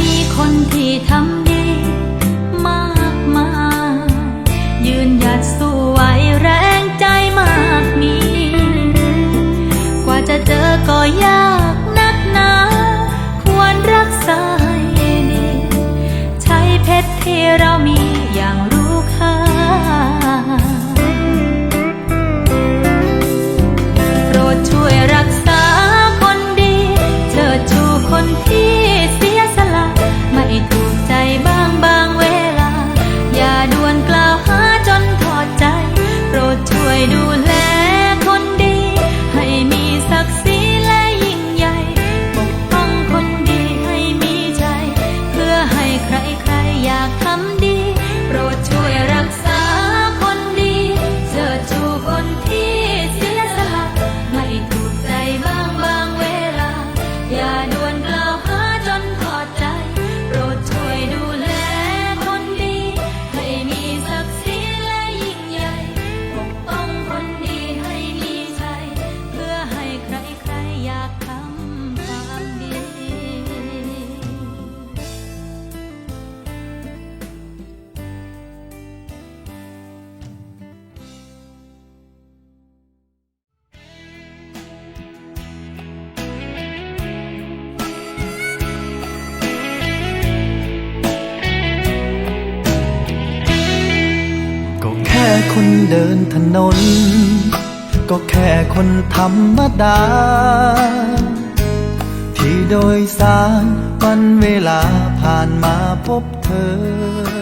มีคนที่ทำ นเดินถนน ก็แค่คนธรรมดา ที่โดยสารวันเวลาผ่านมาพบเธอ